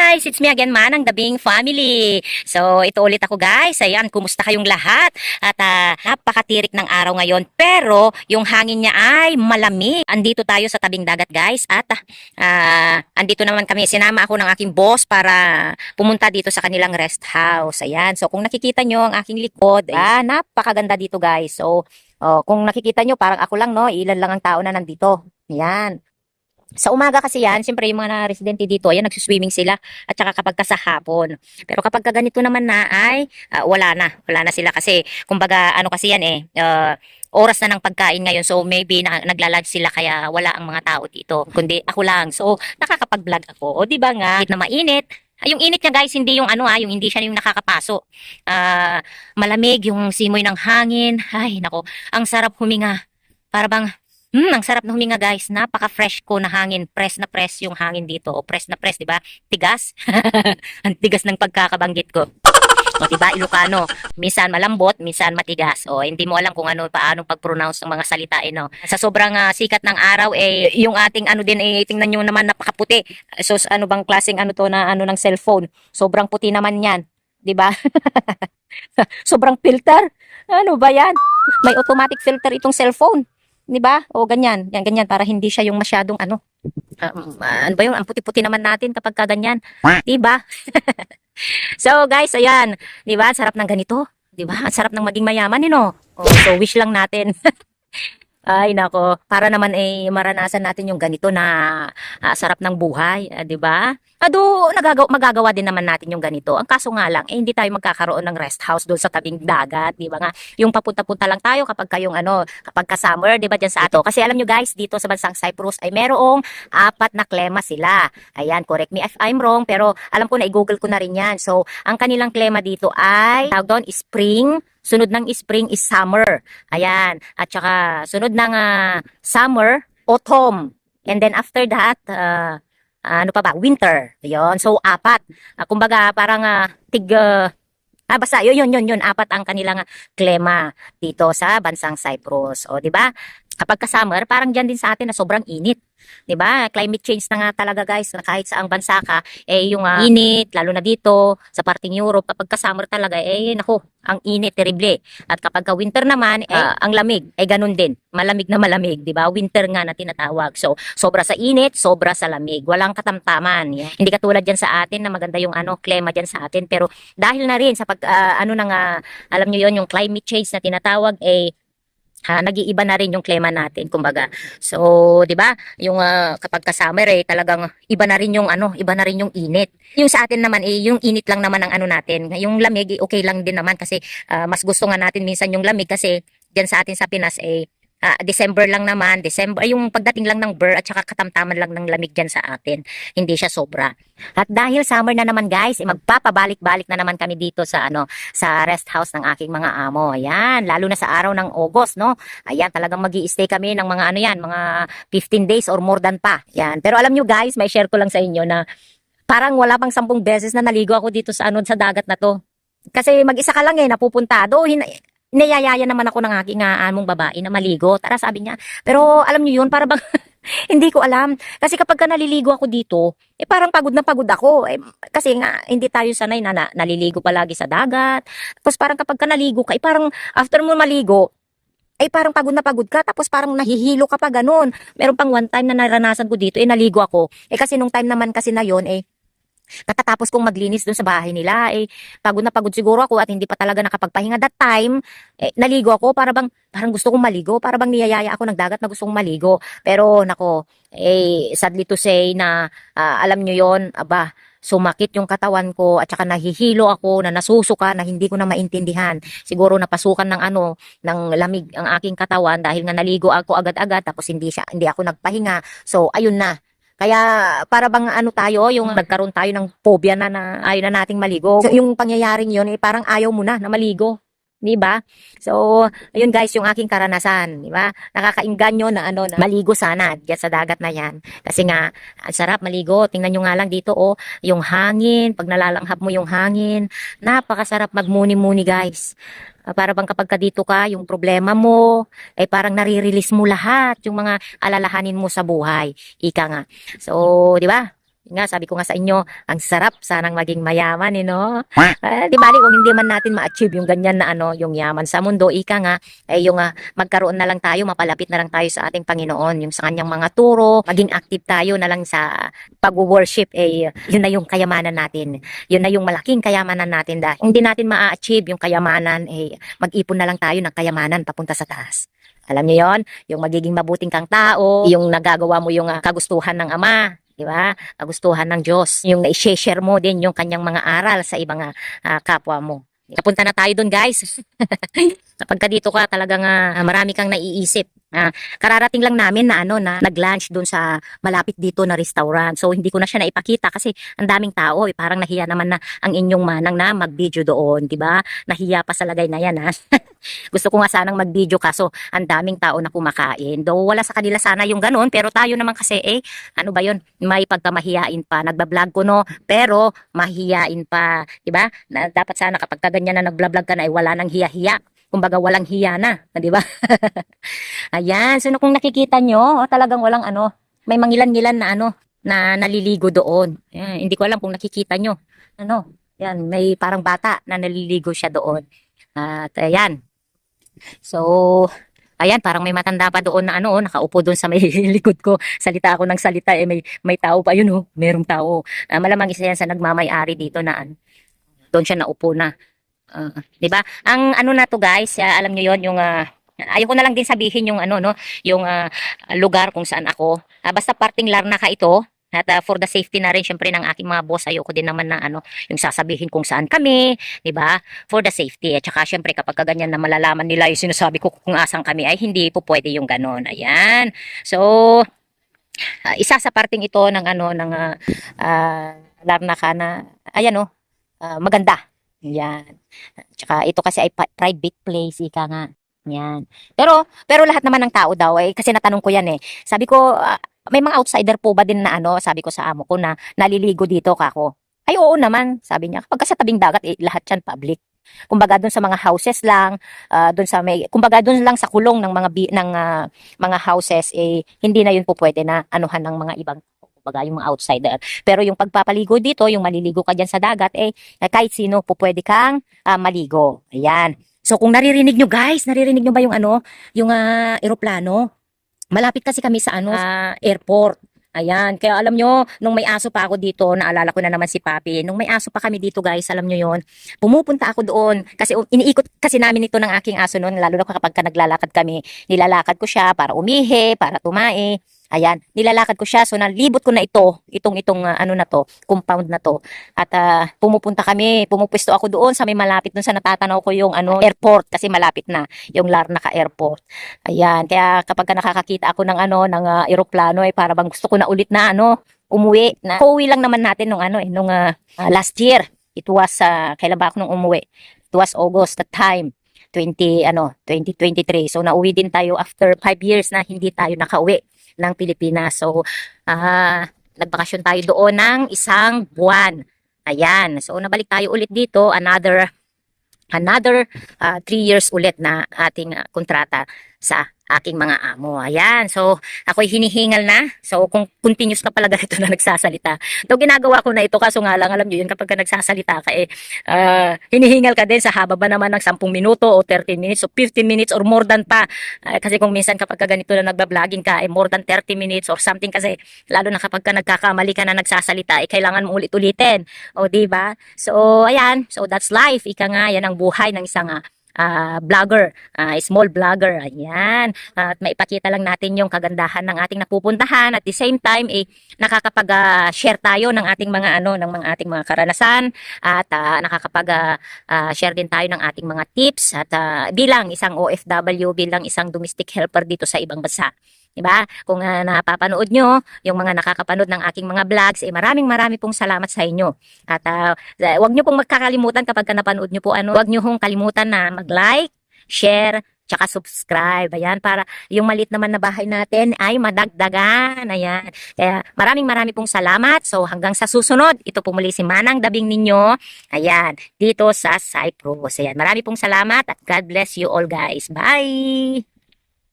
guys, it's me again man, ang Dabing Family. So, ito ulit ako guys. Ayan, kumusta kayong lahat? At ah, napakatirik ng araw ngayon. Pero, yung hangin niya ay malamig. Andito tayo sa tabing dagat guys. At ah, andito naman kami. Sinama ako ng aking boss para pumunta dito sa kanilang rest house. Ayan. So, kung nakikita nyo ang aking likod, ah, napakaganda dito guys. So, oh, kung nakikita nyo, parang ako lang, no? Ilan lang ang tao na nandito. Ayan. Sa umaga kasi yan, siyempre yung mga residente dito, ayan, nagsuswimming sila at saka kapag ka sa hapon. Pero kapag ka ganito naman na ay, ah, wala na. Wala na sila kasi, kumbaga, ano kasi yan eh, ah, oras na ng pagkain ngayon. So, maybe na, nagla-lunch sila kaya wala ang mga tao dito. Kundi ako lang. So, nakakapag-vlog ako. O, di ba nga, na mainit, Ah, yung init niya guys, hindi yung ano ah, yung hindi siya yung nakakapaso. Ah, malamig yung simoy ng hangin. Ay, nako, ang sarap huminga. Para bang Hmm, ang sarap na huminga guys. Napaka-fresh ko na hangin. Press na press yung hangin dito. O press na press, di ba? Tigas. ang tigas ng pagkakabanggit ko. O, di ba? Ilocano. Minsan malambot, minsan matigas. O, hindi mo alam kung ano, paano pag-pronounce ng mga salita, eh, no? Sa sobrang ah, sikat ng araw, eh, yung ating ano din, eh, tingnan nyo naman napakaputi. So, ano bang klaseng ano to na ano ng cellphone? Sobrang puti naman yan. Di ba? sobrang filter. Ano ba yan? May automatic filter itong cellphone. 'Di ba? O ganyan, yan ganyan para hindi siya yung masyadong ano. Um, ano ba 'yung ang puti-puti naman natin kapag ka ganyan, 'di ba? so guys, ayan, 'di ba? Sarap ng ganito, 'di ba? Sarap ng maging mayaman, eh, no? Oh, so wish lang natin. Ay nako, para naman eh maranasan natin yung ganito na ah, sarap ng buhay, ah, 'di ba? Ado, nagagawa magagawa din naman natin yung ganito. Ang kaso nga lang, eh, hindi tayo magkakaroon ng rest house doon sa tabing dagat, 'di ba nga? Yung papunta-punta lang tayo kapag kayong ano, kapag ka summer, 'di ba diyan sa ato? Kasi alam nyo guys, dito sa bansang Cyprus ay merong apat na klema sila. Ayan, correct me if I'm wrong, pero alam ko na i-google ko na rin 'yan. So, ang kanilang klema dito ay tawag doon spring, sunod ng spring is summer. Ayan, at saka sunod ng ah, summer, autumn. And then after that, ah, ano pa ba? Winter. Ayun. So, apat. Ah, kumbaga, parang ah, tig... ah, ah, basta, yun, yun, yun, yun. Apat ang kanilang klema dito sa bansang Cyprus. O, di ba? Kapag ka-summer, parang dyan din sa atin na sobrang init. Di ba? Climate change na nga talaga guys, na kahit saang bansa ka, eh yung ah, init, lalo na dito, sa parting Europe, kapag ka-summer talaga, eh naku, ang init, terrible. At kapag ka-winter naman, eh, ang lamig, eh ganun din. Malamig na malamig, di ba? Winter nga na tinatawag. So, sobra sa init, sobra sa lamig. Walang katamtaman. Yan. Hindi katulad dyan sa atin na maganda yung ano, klema dyan sa atin. Pero dahil na rin sa pag, ah, ano nang, ah, alam nyo yon yung climate change na tinatawag, eh, ha, nag-iiba na rin yung klema natin, kumbaga. So, 'di ba? Yung ah, kapag ka summer eh talagang iba na rin yung ano, iba na rin yung init. Yung sa atin naman eh yung init lang naman ang ano natin. Yung lamig eh, okay lang din naman kasi ah, mas gusto nga natin minsan yung lamig kasi diyan sa atin sa Pinas eh ah, December lang naman, December, yung pagdating lang ng ber at saka katamtaman lang ng lamig dyan sa atin. Hindi siya sobra. At dahil summer na naman guys, eh, magpapabalik-balik na naman kami dito sa ano, sa rest house ng aking mga amo. Ayan, lalo na sa araw ng August, no? Ayan, talagang magi stay kami ng mga ano yan, mga 15 days or more than pa. Yan. Pero alam nyo guys, may share ko lang sa inyo na parang wala pang sampung beses na naligo ako dito sa ano sa dagat na to. Kasi mag-isa ka lang eh, napupunta. Do, niyayaya naman ako ng aking uh, among babae na maligo. Tara, sabi niya. Pero alam niyo yun, para bang hindi ko alam. Kasi kapag ka naliligo ako dito, eh parang pagod na pagod ako. Eh, kasi nga, hindi tayo sanay na, na naliligo palagi sa dagat. Tapos parang kapag ka naligo ka, eh parang after mo maligo, ay parang pagod na pagod ka, tapos parang nahihilo ka pa ganun. Meron pang one time na naranasan ko dito, eh naligo ako. Eh kasi nung time naman kasi na yon eh, katatapos kong maglinis dun sa bahay nila, eh, pagod na pagod siguro ako at hindi pa talaga nakapagpahinga. That time, eh, naligo ako, para bang, parang gusto kong maligo, para bang niyayaya ako ng dagat na gusto kong maligo. Pero, nako, eh, sadly to say na, ah, alam nyo yon aba, sumakit yung katawan ko at saka nahihilo ako na nasusuka na hindi ko na maintindihan. Siguro napasukan ng ano, ng lamig ang aking katawan dahil nga naligo ako agad-agad tapos hindi siya hindi ako nagpahinga. So ayun na. Kaya para bang ano tayo, yung nagkaroon tayo ng phobia na, na ayaw na nating maligo. So, yung pangyayaring yun, eh, parang ayaw mo na na maligo. Di ba? So, ayun guys, yung aking karanasan, di ba? Nakakainganyo na ano, na maligo sana diyan sa dagat na yan. Kasi nga, ang sarap maligo. Tingnan nyo nga lang dito, oh, yung hangin, pag nalalanghap mo yung hangin, napakasarap magmuni-muni guys. Ah, para bang kapag ka dito ka, yung problema mo, ay parang nare-release mo lahat, yung mga alalahanin mo sa buhay. Ika nga. So, di ba? Nga, sabi ko nga sa inyo, ang sarap sanang maging mayaman, eh, no? Ah, di bali, kung hindi man natin ma-achieve yung ganyan na ano, yung yaman sa mundo, ika nga, ay yung ah, magkaroon na lang tayo, mapalapit na lang tayo sa ating Panginoon, yung sa kanyang mga turo, maging active tayo na lang sa pag-worship, eh, yun na yung kayamanan natin. Yun na yung malaking kayamanan natin dahil hindi natin ma-achieve yung kayamanan, eh, mag-ipon na lang tayo ng kayamanan papunta sa taas. Alam niyo yon yung magiging mabuting kang tao, yung nagagawa mo yung ah, kagustuhan ng Ama, di ba? Kagustuhan ng Diyos. Yung i-share mo din yung kanyang mga aral sa ibang ah, kapwa mo. Napunta na tayo dun, guys. Kapag ka dito ka, talagang ah, marami kang naiisip. Ah, kararating lang namin na ano na nag-lunch doon sa malapit dito na restaurant. So hindi ko na siya naipakita kasi ang daming tao, eh, parang nahiya naman na ang inyong manang na mag-video doon, 'di ba? Nahiya pa sa lagay na 'yan, ha. Gusto ko nga sanang mag-video kaso ang daming tao na kumakain. Though wala sa kanila sana yung ganun, pero tayo naman kasi eh ano ba 'yon? May pagkamahiyain pa. Nagba-vlog ko no, pero mahiyain pa, 'di ba? Na, dapat sana kapag ka ganyan na nagba-vlog ka na ay wala nang hiya-hiya. Kumbaga walang hiya na, 'di ba? Ayan, so kung nakikita nyo, oh, talagang walang ano, may mangilan-ngilan na ano, na naliligo doon. Ayan, hindi ko alam kung nakikita nyo. Ano, yan, may parang bata na naliligo siya doon. At ayan. So, ayan, parang may matanda pa doon na ano, oh, nakaupo doon sa may likod ko. Salita ako ng salita, eh, may, may tao pa yun, oh, merong tao. Ah, malamang isa yan sa nagmamay-ari dito na ano, doon siya naupo na. Ah, 'di ba? Ang ano na to guys, ah, alam niyo 'yon yung ah, ayoko na lang din sabihin yung ano no, yung ah, lugar kung saan ako. Ah, basta parting Larnaca ito. At ah, for the safety na rin syempre ng aking mga boss, ayoko din naman na ano, yung sasabihin kung saan kami, 'di ba? For the safety. At saka syempre kapag ka ganyan na malalaman nila yung sinasabi ko kung asan kami ay hindi po pwede yung ganon. Ayan. So, ah, isa sa parting ito ng ano ng ah, ah, Larnaca na ayan oh, ah, maganda. Yan. Tsaka ito kasi ay private place, ika nga. Yan. Pero, pero lahat naman ng tao daw, eh, kasi natanong ko yan eh. Sabi ko, ah, may mga outsider po ba din na ano, sabi ko sa amo ko na naliligo dito kako. Ay oo naman, sabi niya. Kapag sa tabing dagat, eh, lahat yan public. Kumbaga doon sa mga houses lang, ah, doon sa may kumbaga doon lang sa kulong ng mga bi- ng ah, mga houses eh hindi na yun po pwede na anuhan ng mga ibang kumbaga yung mga outsider. Pero yung pagpapaligo dito, yung maliligo ka diyan sa dagat eh na kahit sino po pwede kang ah, maligo. Ayan. So kung naririnig nyo guys, naririnig nyo ba yung ano, yung ah, eroplano? Malapit kasi kami sa ano, sa airport. Ayan, kaya alam nyo, nung may aso pa ako dito, naalala ko na naman si Papi, nung may aso pa kami dito guys, alam nyo yon pumupunta ako doon, kasi um, iniikot kasi namin ito ng aking aso noon, lalo na kapag ka naglalakad kami, nilalakad ko siya para umihi, para tumae, ayan, nilalakad ko siya, so nalibot ko na ito, itong itong ah, ano na to, compound na to, at ah, pumupunta kami, pumupwesto ako doon sa may malapit doon sa natatanaw ko yung ano, airport, kasi malapit na, yung Larnaca Airport. Ayan, kaya kapag ka nakakakita ako ng ano, ng ah, eroplano, ay para bang gusto ko na ulit na ano, umuwi. Na, uuwi lang naman natin nung ano, eh, nung ah, last year. It was, ah, kailan ba ako nung umuwi? It was August, that time. 20, ano, 2023. So, nauwi din tayo after 5 years na hindi tayo nakauwi ng Pilipinas. So, ah, nagbakasyon tayo doon ng isang buwan. Ayan. So, nabalik tayo ulit dito. Another another uh, three years ulit na ating ah, kontrata sa aking mga amo. Ayan. So, ako'y hinihingal na. So, kung continuous ka pala ganito na nagsasalita. So, ginagawa ko na ito. Kaso nga lang, alam nyo yun, kapag ka nagsasalita ka, eh, ah, hinihingal ka din sa haba ba naman ng 10 minuto o 30 minutes o 15 minutes or more than pa. Ah, kasi kung minsan kapag ka ganito na nagbabloging ka, eh, more than 30 minutes or something kasi, lalo na kapag ka nagkakamali ka na nagsasalita, eh, kailangan mo ulit-ulitin. O, di ba? So, ayan. So, that's life. Ika nga, yan ang buhay ng isang ah, ah, vlogger, ah, small vlogger. Ayan. At maipakita lang natin yung kagandahan ng ating napupuntahan at the same time eh nakakapag-share tayo ng ating mga ano ng mga ating mga karanasan at ah, nakakapag-share din tayo ng ating mga tips at ah, bilang isang OFW, bilang isang domestic helper dito sa ibang bansa. Diba? Kung ah, napapanood nyo, yung mga nakakapanood ng aking mga vlogs, eh maraming marami pong salamat sa inyo. At ah, wag nyo pong magkakalimutan kapag ka napanood nyo po ano, wag nyo hong kalimutan na mag-like, share, tsaka subscribe. Ayan, para yung maliit naman na bahay natin ay madagdagan. Ayan. Kaya maraming marami pong salamat. So hanggang sa susunod, ito po muli si Manang Dabing ninyo. Ayan, dito sa Cyprus. Ayan, marami pong salamat at God bless you all guys. Bye!